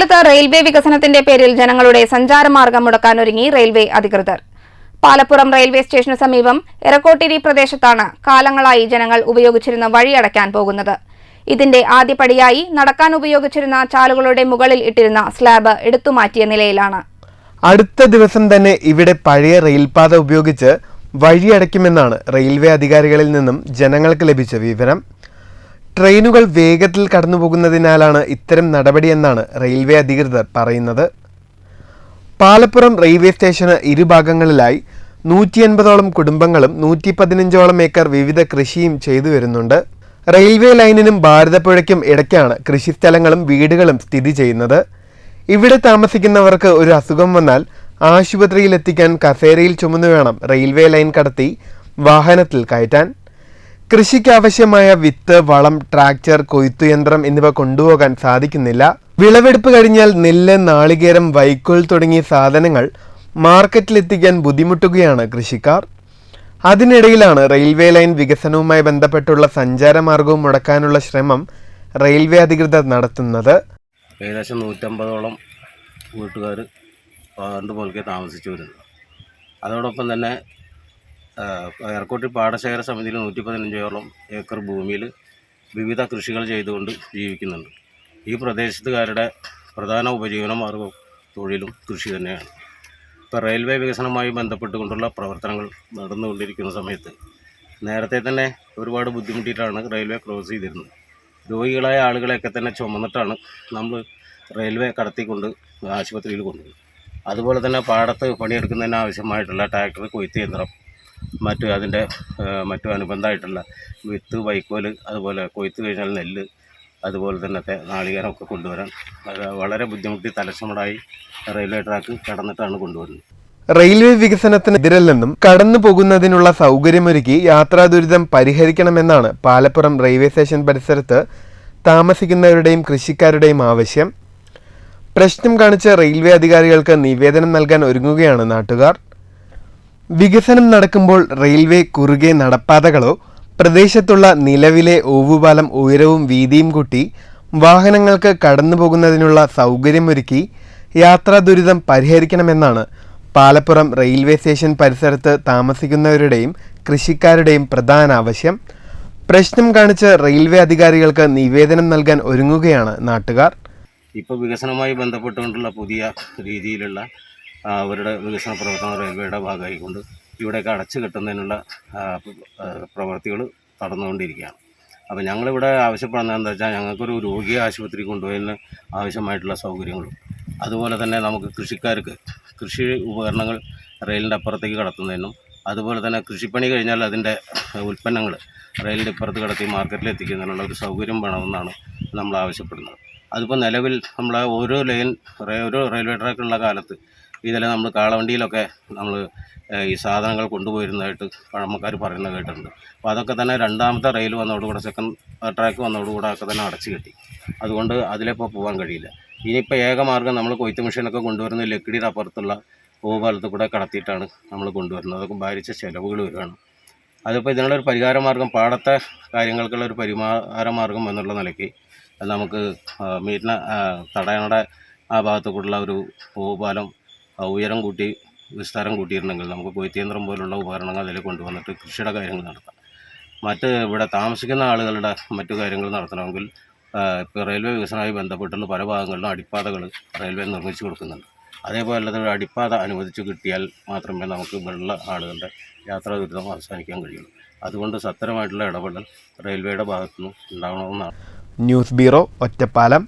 ഇക്കാലത്ത് റെയിൽവേ വികസനത്തിന്റെ പേരിൽ ജനങ്ങളുടെ സഞ്ചാരമാർഗം മുടക്കാനൊരുങ്ങി റെയിൽവേ അധികൃതർ. പാലപ്പുറം റെയിൽവേ സ്റ്റേഷന് സമീപം എറക്കോട്ടിരി പ്രദേശത്താണ് കാലങ്ങളായി ജനങ്ങൾ ഉപയോഗിച്ചിരുന്ന വഴി അടയ്ക്കാൻ പോകുന്നത്. ഇതിന്റെ ആദ്യപടിയായി നടക്കാൻ ഉപയോഗിച്ചിരുന്ന ചാലുകളുടെ മുകളിൽ ഇട്ടിരുന്ന സ്ലാബ് എടുത്തുമാറ്റിയ നിലയിലാണ്. അടുത്ത ദിവസം തന്നെ ഇവിടെ പഴയ റെയിൽപാത ഉപയോഗിച്ച് വഴിയടയ്ക്കുമെന്നാണ് റെയിൽവേ അധികാരികളിൽ നിന്നും ജനങ്ങൾക്ക് ലഭിച്ച വിവരം. ട്രെയിനുകൾ വേഗത്തിൽ കടന്നുപോകുന്നതിനാലാണ് ഇത്തരം നടപടിയെന്നാണ് റെയിൽവേ അധികൃതർ പറയുന്നത്. പാലപ്പുറം റെയിൽവേ സ്റ്റേഷന് ഇരുഭാഗങ്ങളിലായി നൂറ്റി എൺപതോളം കുടുംബങ്ങളും നൂറ്റി പതിനഞ്ചോളം ഏക്കർ വിവിധ കൃഷിയും ചെയ്തു വരുന്നുണ്ട്. റെയിൽവേ ലൈനിനും ഭാരതപ്പുഴയ്ക്കും ഇടയ്ക്കാണ് കൃഷിസ്ഥലങ്ങളും വീടുകളും സ്ഥിതി ചെയ്യുന്നത്. ഇവിടെ താമസിക്കുന്നവർക്ക് ഒരു അസുഖം വന്നാൽ ആശുപത്രിയിൽ എത്തിക്കാൻ കസേരയിൽ ചുമന്നു വേണം റെയിൽവേ ലൈൻ കടത്തി വാഹനത്തിൽ കയറ്റാൻ. കൃഷിക്ക് ആവശ്യമായ വിത്ത് വളം ട്രാക്ടർ കൊയ്ത്തുയന്ത്രം എന്നിവ കൊണ്ടുപോകാൻ സാധിക്കുന്നില്ല. വിളവെടുപ്പ് കഴിഞ്ഞാൽ നെല്ല് നാളികേരം വൈക്കോൽ തുടങ്ങിയ സാധനങ്ങൾ മാർക്കറ്റിലെത്തിക്കാൻ ബുദ്ധിമുട്ടുകയാണ് കൃഷിക്കാർ. അതിനിടയിലാണ് റെയിൽവേ ലൈൻ വികസനവുമായി ബന്ധപ്പെട്ടുള്ള സഞ്ചാരമാർഗവും മുടക്കാനുള്ള ശ്രമം റെയിൽവേ അധികൃതർ നടത്തുന്നത്. ഏകദേശം നൂറ്റമ്പതോളം വീട്ടുകാർ പണ്ട് മുതൽക്കേ താമസിച്ചു വരുന്നു. അതോടൊപ്പം തന്നെ ആ, എയർക്കോട്ടി പാടശേഖര സമിതിയിൽ നൂറ്റി പതിനഞ്ചോളം ഏക്കർ ഭൂമിയിൽ വിവിധ കൃഷികൾ ചെയ്തുകൊണ്ട് ജീവിക്കുന്നുണ്ട്. ഈ പ്രദേശത്തുകാരുടെ പ്രധാന ഉപജീവന മാർഗവും തൊഴിലും കൃഷി തന്നെയാണ്. ഇപ്പോൾ റെയിൽവേ വികസനവുമായി ബന്ധപ്പെട്ടുകൊണ്ടുള്ള പ്രവർത്തനങ്ങൾ നടന്നുകൊണ്ടിരിക്കുന്ന സമയത്ത് നേരത്തെ തന്നെ ഒരുപാട് ബുദ്ധിമുട്ടിയിട്ടാണ് റെയിൽവേ ക്രോസ് ചെയ്തിരുന്നത്. രോഗികളായ ആളുകളെയൊക്കെ തന്നെ ചുമന്നിട്ടാണ് നമ്മൾ റെയിൽവേ കടത്തിക്കൊണ്ട് ആശുപത്രിയിൽ കൊണ്ടുപോകുന്നത് അതുപോലെ തന്നെ പാടത്ത് പണിയെടുക്കുന്നതിന് ആവശ്യമായിട്ടുള്ള ട്രാക്ടർ കൊയ്ത്ത് യന്ത്രം മറ്റ് അതിന്റെ മറ്റു അനുബന്ധമായിട്ടുള്ള വിത്ത് വൈക്കോൽ അതുപോലെ കൊയ്ത്ത് കഴിഞ്ഞാൽ നെല്ല് അതുപോലെ തന്നെ നാളികേരമൊക്കെ കൊണ്ടുവരാൻ വളരെ ബുദ്ധിമുട്ടി തലച്ചുമടായി റെയിൽവേ ട്രാക്ക് കടന്നിട്ടാണ് കൊണ്ടുവരുന്നത്. റെയിൽവേ വികസനത്തിനെതിരല്ലെന്നും കടന്നു പോകുന്നതിനുള്ള സൗകര്യമൊരുക്കി യാത്രാ ദുരിതം പരിഹരിക്കണമെന്നാണ് പാലപ്പുറം റെയിൽവേ സ്റ്റേഷൻ പരിസരത്ത് താമസിക്കുന്നവരുടെയും കൃഷിക്കാരുടെയും ആവശ്യം. പ്രശ്നം കാണിച്ച റെയിൽവേ അധികാരികൾക്ക് നിവേദനം നൽകാൻ ഒരുങ്ങുകയാണ് നാട്ടുകാർ. വികസനം നടക്കുമ്പോൾ റെയിൽവേ കുറുകെ നടപ്പാതകളോ പ്രദേശത്തുള്ള നിലവിലെ ഓവുപാലം ഉയരവും വീതിയും കൂട്ടി വാഹനങ്ങൾക്ക് കടന്നു പോകുന്നതിനുള്ള സൗകര്യമൊരുക്കി യാത്രാ ദുരിതം പരിഹരിക്കണമെന്നാണ് പാലപ്പുറം റെയിൽവേ സ്റ്റേഷൻ പരിസരത്ത് താമസിക്കുന്നവരുടെയും കൃഷിക്കാരുടെയും പ്രധാന ആവശ്യം. പ്രശ്നം കാണിച്ച് റെയിൽവേ അധികാരികൾക്ക് നിവേദനം നൽകാൻ ഒരുങ്ങുകയാണ് നാട്ടുകാർ. ഇപ്പോൾ വികസനവുമായി ബന്ധപ്പെട്ടുകൊണ്ടുള്ള പുതിയ രീതിയിലുള്ള അവരുടെ വികസന പ്രവർത്തനം റെയിൽവേയുടെ ഭാഗമായിക്കൊണ്ട് ഇവിടെയൊക്കെ അടച്ചു കെട്ടുന്നതിനുള്ള പ്രവർത്തികൾ നടന്നുകൊണ്ടിരിക്കുകയാണ്. അപ്പോൾ ഞങ്ങളിവിടെ ആവശ്യപ്പെടുന്നത് എന്താ വെച്ചാൽ ഞങ്ങൾക്കൊരു രോഗിയെ ആശുപത്രി കൊണ്ടുപോയതിന് ആവശ്യമായിട്ടുള്ള സൗകര്യങ്ങളും അതുപോലെ തന്നെ നമുക്ക് കൃഷിക്കാർക്ക് കൃഷി ഉപകരണങ്ങൾ റെയിലിന്റെ അപ്പുറത്തേക്ക് കടത്തുന്നതിനും അതുപോലെ തന്നെ കൃഷിപ്പണി കഴിഞ്ഞാൽ അതിന്റെ ഉൽപ്പന്നങ്ങൾ റെയിലിന്റെ ഇപ്പുറത്ത് കടത്തി മാർക്കറ്റിൽ എത്തിക്കുന്നതിനുള്ള ഒരു സൗകര്യം വേണമെന്നാണ് നമ്മൾ ആവശ്യപ്പെടുന്നത്. അതിപ്പോൾ നിലവിൽ നമ്മൾ ഓരോ ലൈൻ ഓരോ റെയിൽവേ ട്രാക്കുള്ള കാലത്ത് ഇതിൽ നമ്മൾ കാളവണ്ടിയിലൊക്കെ നമ്മൾ ഈ സാധനങ്ങൾ കൊണ്ടുപോയിരുന്നതായിട്ട് പഴമക്കാർ പറയുന്നത് കേട്ടിട്ടുണ്ട്. അപ്പോൾ അതൊക്കെ തന്നെ രണ്ടാമത്തെ റെയിൽ വന്നതോടുകൂടെ സെക്കൻഡ് ട്രാക്ക് വന്നതോടുകൂടെ ഒക്കെ തന്നെ അടച്ചു കെട്ടി. അതുകൊണ്ട് അതിലിപ്പോൾ പോകാൻ കഴിയില്ല. ഇനിയിപ്പോൾ ഏകമാർഗം നമ്മൾ കൊയ്ത്ത് മെഷീനൊക്കെ കൊണ്ടുവരുന്ന ലക്കിടിയുടെ അപ്പുറത്തുള്ള പൂപാലത്ത് കൂടെ കടത്തിയിട്ടാണ് നമ്മൾ കൊണ്ടുവരുന്നത്. അതൊക്കെ ഭാരിച്ച ചിലവുകൾ വരികയാണ്. അതിപ്പോൾ ഇതിനുള്ളൊരു പരിഹാര മാർഗം പാടത്തെ കാര്യങ്ങൾക്കുള്ള ഒരു പരിഹാര മാർഗം എന്നുള്ള നിലയ്ക്ക് നമുക്ക് മീറ്റിനെ തടയണയുടെ ആ ഭാഗത്തു കൂടെയുള്ള ഒരു പൂപാലം ആ, ഉയരം കൂട്ടി വിസ്താരം കൂട്ടിയിരുന്നെങ്കിൽ നമുക്ക് കൊയ്ത്തിയന്ത്രം പോലുള്ള ഉപകരണങ്ങൾ അതിൽ കൊണ്ടുവന്നിട്ട് കൃഷിയുടെ കാര്യങ്ങൾ നടത്താം. മറ്റ് ഇവിടെ താമസിക്കുന്ന ആളുകളുടെ മറ്റു കാര്യങ്ങൾ നടത്തണമെങ്കിൽ ഇപ്പോൾ റെയിൽവേ വികസനവുമായി ബന്ധപ്പെട്ടുള്ള പല ഭാഗങ്ങളിലും അടിപ്പാതകൾ റെയിൽവേ നിർമ്മിച്ചു കൊടുക്കുന്നുണ്ട്. അതേപോലെ തന്നെ അടിപ്പാത അനുവദിച്ചു കിട്ടിയാൽ മാത്രമേ നമുക്ക് ഇവിടെയുള്ള ആളുകളുടെ യാത്രാ ദുരിതം അവസാനിക്കാൻ കഴിയുള്ളൂ. അതുകൊണ്ട് സത്തരമായിട്ടുള്ള ഇടപെടൽ റെയിൽവേയുടെ ഭാഗത്തുനിന്ന് ഉണ്ടാവണമെന്നാണ്. News bureau Ottapalam.